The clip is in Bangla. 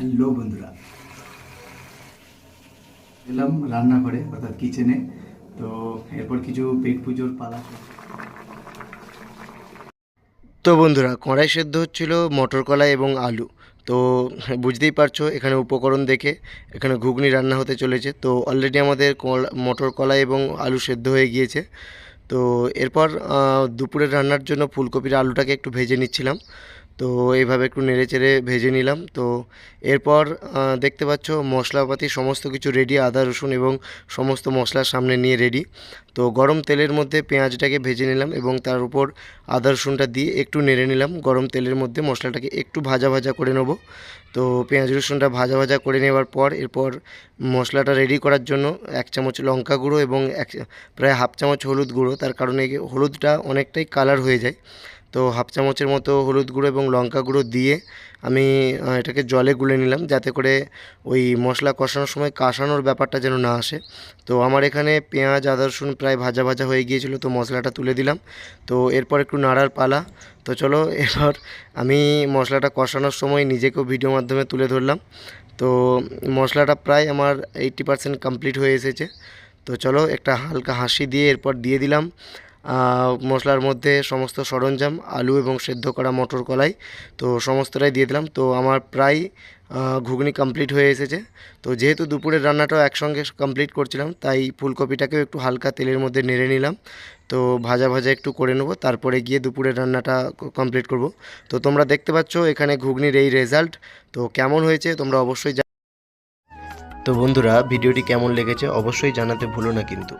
হ্যালো বন্ধুরা। এলাম রান্নাঘরে অর্থাৎ কিচেনে তো এরপর কিছু পেট পুজোর পালা। তো বন্ধুরা, কড়াই সেদ্ধ হচ্ছিল মটর কলাই এবং আলু। তো বুঝতেই পারছ, এখানে উপকরণ দেখে এখানে ঘুগনি রান্না হতে চলেছে। তো অলরেডি আমাদের মটর কলাই এবং আলু সেদ্ধ হয়ে গিয়েছে। তো এরপর দুপুরের রান্নার জন্য ফুলকপির আলুটাকে একটু ভেজে নিচ্ছিলাম। তো এইভাবে একটু নেড়ে চেড়ে ভেজে নিলাম। তো এরপর দেখতে পাচ্ছ মশলাপাতি সমস্ত কিছু রেডি আদা, রসুন এবং সমস্ত মশলার সামনে নিয়ে রেডি তো গরম তেলের মধ্যে পেঁয়াজটাকে ভেজে নিলাম এবং তার উপর আদা, রসুনটা দিয়ে একটু নেড়ে নিলাম। গরম তেলের মধ্যে মশলাটাকে একটু ভাজা ভাজা করে নেব। তো পেঁয়াজ, রসুনটা ভাজা ভাজা করে নেওয়ার পর, এরপর মশলাটা রেডি করার জন্য এক চামচ লঙ্কা গুঁড়ো এবং এক প্রায় হাফ চামচ হলুদ গুঁড়ো। তার কারণে হলুদটা অনেকটাই কালার হয়ে যায়। তো হাফ চামচের মতো হলুদ গুঁড়ো এবং লঙ্কা গুঁড়ো দিয়ে আমি এটাকে জলে গুলে নিলাম যাতে করে ওই মশলা কষানোর সময় কাঁসানোর ব্যাপারটা যেন না আসে। তো আমার এখানে পেঁয়াজ, আদা, রসুন প্রায় ভাজা ভাজা হয়ে গিয়েছিল, তো মশলাটা তুলে দিলাম। তো এরপর একটু নাড়ার পালা। তো চলো, এবার আমি মশলাটা কষানোর সময় নিজেকেও ভিডিও মাধ্যমে তুলে ধরলাম। তো মশলাটা প্রায় আমার এইট্টি পারসেন্ট কমপ্লিট হয়ে এসেছে। তো চলো, একটা হালকা হাসি দিয়ে এরপর দিয়ে দিলাম। মশলার মধ্যে সমস্ত সরঞ্জাম, আলু এবং সেদ্ধ করা মটর কলাই, তো সমস্তটাই দিয়ে দিলাম। তো আমার প্রায় ঘুগনি কমপ্লিট হয়ে এসেছে। তো যেহেতু দুপুরের রান্নাটাও একসঙ্গে কমপ্লিট করছিলাম, তাই ফুলকপিটাকেও একটু হালকা তেলের মধ্যে নেড়ে নিলাম। তো ভাজা ভাজা একটু করে নেব, তারপরে গিয়ে দুপুরের রান্নাটা কমপ্লিট করব। তো তোমরা দেখতে পাচ্ছ এখানে ঘুগনির এই রেজাল্ট তো কেমন হয়েছে তোমরা অবশ্যই তো বন্ধুরা, ভিডিওটি কেমন লেগেছে অবশ্যই জানাতে ভুলো না কিন্তু।